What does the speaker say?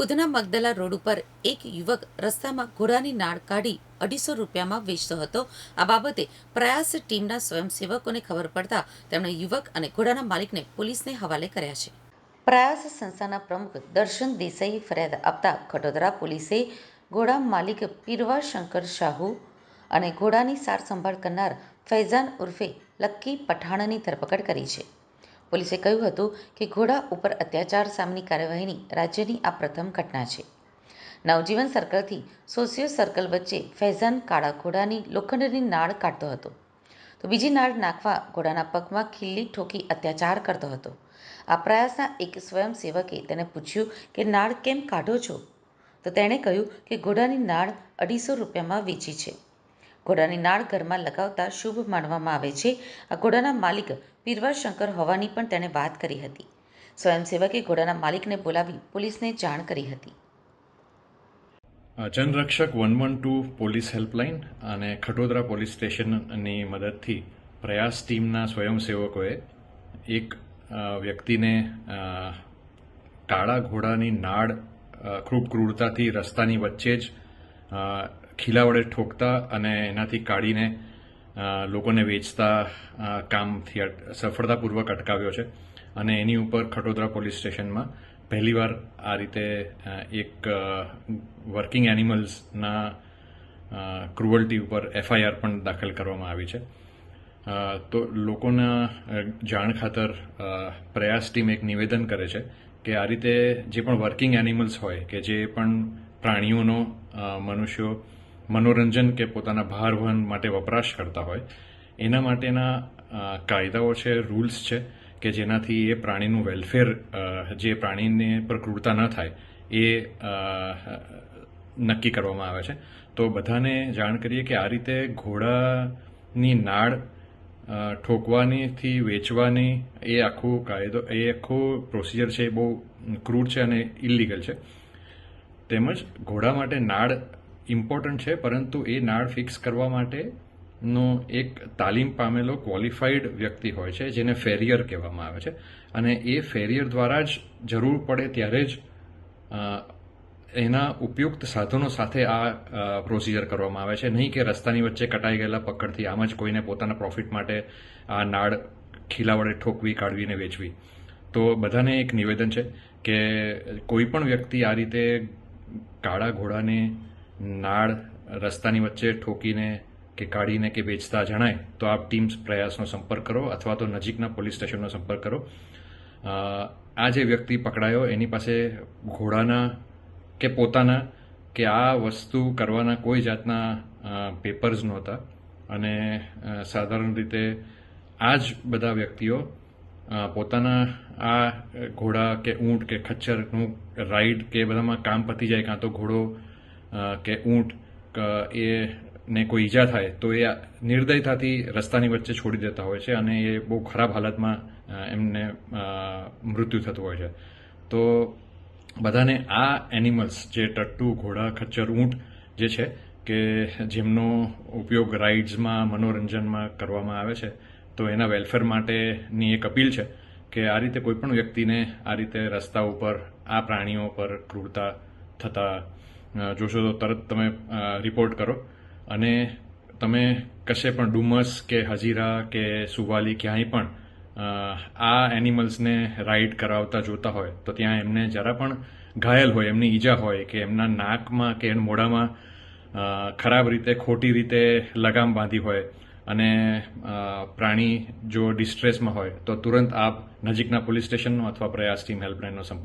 Udhna Magdalla road ઉપર એક યુવક રસ્તામાં ઘોડાની નાળ કાઢી અઢીસો રૂપિયામાં વેચતો હતો. આ બાબતે પ્રયાસ ટીમના સ્વયંસેવકોને ખબર પડતા તેમણે યુવક અને ઘોડાના માલિકને પોલીસને હવાલે કર્યા છે. પ્રયાસ સંસ્થાના પ્રમુખ દર્શન દેસાઈએ ફરિયાદ આપતા ખટોદરા પોલીસે ઘોડા માલિક પીરવા શંકર શાહુ અને ઘોડાની સાર સંભાળ કરનાર ફૈઝાન ઉર્ફે લક્કી પઠાણની ધરપકડ કરી છે. પોલીસે કહ્યું હતું કે ઘોડા ઉપર અત્યાચાર સામેની કાર્યવાહીની રાજ્યની આ પ્રથમ ઘટના છે. નવજીવન સર્કલથી સોશિયો સર્કલ વચ્ચે ફૈઝાન કાળા ઘોડાની લોખંડની નાળ કાઢતો હતો. તો બીજી નાળ નાખવા ઘોડાના પગમાં ખીલ્લી ઠોકી અત્યાચાર કરતો હતો. આ પ્રયાસના એક સ્વયંસેવકે તેને પૂછ્યું કે, નાળ કેમ કાઢો છો? તો તેણે કહ્યું કે, ઘોડાની નાળ અઢીસો રૂપિયામાં વેચી છે. ઘોડાની નાળ ઘરમાં લગાવતા શુભ માનવામાં આવે છે. આ ઘોડાના માલિક પીરવા શંકર હોવાની પણ તેણે વાત કરી હતી. સ્વયંસેવકે ઘોડાના માલિકને બોલાવી પોલીસને જાણ કરી હતી. Janrakshak one one two police helpline અને ખટોદરા પોલીસ સ્ટેશનની મદદથી પ્રયાસ ટીમના સ્વયંસેવકોએ એક વ્યક્તિને કાળા ઘોડાની નાળ ખૂબ ક્રૂરતાથી રસ્તાની વચ્ચે જ ખીલા વડે ઠોકતા અને એનાથી કાઢીને લોકોને વેચતા કામથી સફળતાપૂર્વક અટકાવ્યો છે. અને એની ઉપર ખટોદરા પોલીસ સ્ટેશનમાં પહેલીવાર આ રીતે એક વર્કિંગ એનિમલ્સના ક્રુઅલ્ટી ઉપર એફઆઈઆર પણ દાખલ કરવામાં આવી છે. તો લોકોના જાણ ખાતર પ્રયાસ ટીમ એક નિવેદન કરે છે કે આ રીતે જે પણ વર્કિંગ એનિમલ્સ હોય કે જે પણ પ્રાણીઓનો મનુષ્યો મનોરંજન કે પોતાના ભાર વહન માટે વપરાશ કરતા હોય, એના માટેના કાયદાઓ છે, રૂલ્સ છે, કે જેનાથી એ પ્રાણીનું વેલફેર જે પ્રાણીને પર ક્રૂરતા ન થાય, એ નક્કી કરવામાં આવે છે. તો બધાને જાણ કરીએ કે આ રીતે ઘોડાની નાળ ઠોકવાનીથી વેચવાની, એ આખું કાયદો, એ આખું પ્રોસિજર છે એ બહુ ક્રૂર છે અને ઇલીગલ છે. તેમજ ઘોડા માટે નાળ ઇમ્પોર્ટન્ટ છે, પરંતુ એ નાળ ફિક્સ કરવા માટેનો એક તાલીમ પામેલો ક્વોલિફાઈડ વ્યક્તિ હોય છે, જેને ફેરિયર કહેવામાં આવે છે. અને એ ફેરિયર દ્વારા જ જરૂર પડે ત્યારે જ એના ઉપયુક્ત સાધનો સાથે આ પ્રોસિજર કરવામાં આવે છે. નહીં કે રસ્તાની વચ્ચે કટાઈ ગયેલા પકડથી આમ જ કોઈને પોતાના પ્રોફિટ માટે આ નાળ ખીલા વડે ઠોકવી, કાઢવીને વેચવી. તો બધાને એક નિવેદન છે કે કોઈ પણ વ્યક્તિ આ રીતે કાળા ઘોડાને નાળ રસ્તાની વચ્ચે ઠોકીને કે કાઢીને કે વેચતા જણાય, તો આપ ટીમ્સ પ્રયાસનો સંપર્ક કરો અથવા તો નજીકના પોલીસ સ્ટેશનનો સંપર્ક કરો. આ જે વ્યક્તિ પકડાયો, એની પાસે ઘોડાના કે પોતાના કે આ વસ્તુ કરવાના કોઈ જાતના પેપર્સ નહોતા. અને સાધારણ રીતે આ જ બધા વ્યક્તિઓ પોતાના આ ઘોડા કે ઊંટ કે ખચ્ચરનું રાઈડ કે બધામાં કામ પતી જાય, કાં તો ઘોડો કે ઊંટ એ ને કોઈ ઈજા થાય, તો એ નિર્દયતાથી રસ્તાની વચ્ચે છોડી દેતા હોય છે અને એ બહુ ખરાબ હાલતમાં એમને મૃત્યુ થતું હોય છે. તો બધાને આ એનિમલ્સ જે ટટ્ટુ, ઘોડા, ખચ્ચર, ઊંટ જે છે, કે જેમનો ઉપયોગ રાઇડ્સમાં મનોરંજનમાં કરવામાં આવે છે, તો એના વેલફેર માટેની એક અપીલ છે કે આ રીતે કોઈ પણ વ્યક્તિને આ રીતે રસ્તા ઉપર આ પ્રાણીઓ પર ક્રૂરતા થતા જોશો તો તરત તમે રિપોર્ટ કરો. અને તમે કશે પણ ડુમસ કે હજીરા કે સુવાલી ક્યાંય પણ આ એનિમલ્સને રાઈડ કરાવતા જોતા હોય, તો ત્યાં એમને જરા પણ ઘાયલ હોય, એમની ઈજા હોય કે એમના નાકમાં કે એના મોઢામાં ખરાબ રીતે, ખોટી રીતે લગામ બાંધી હોય અને પ્રાણી જો ડિસ્ટ્રેસમાં હોય, તો તુરંત આપ નજીકના પોલીસ સ્ટેશનનો અથવા પ્રયાસ ટીમ હેલ્પલાઇનનો સંપર્ક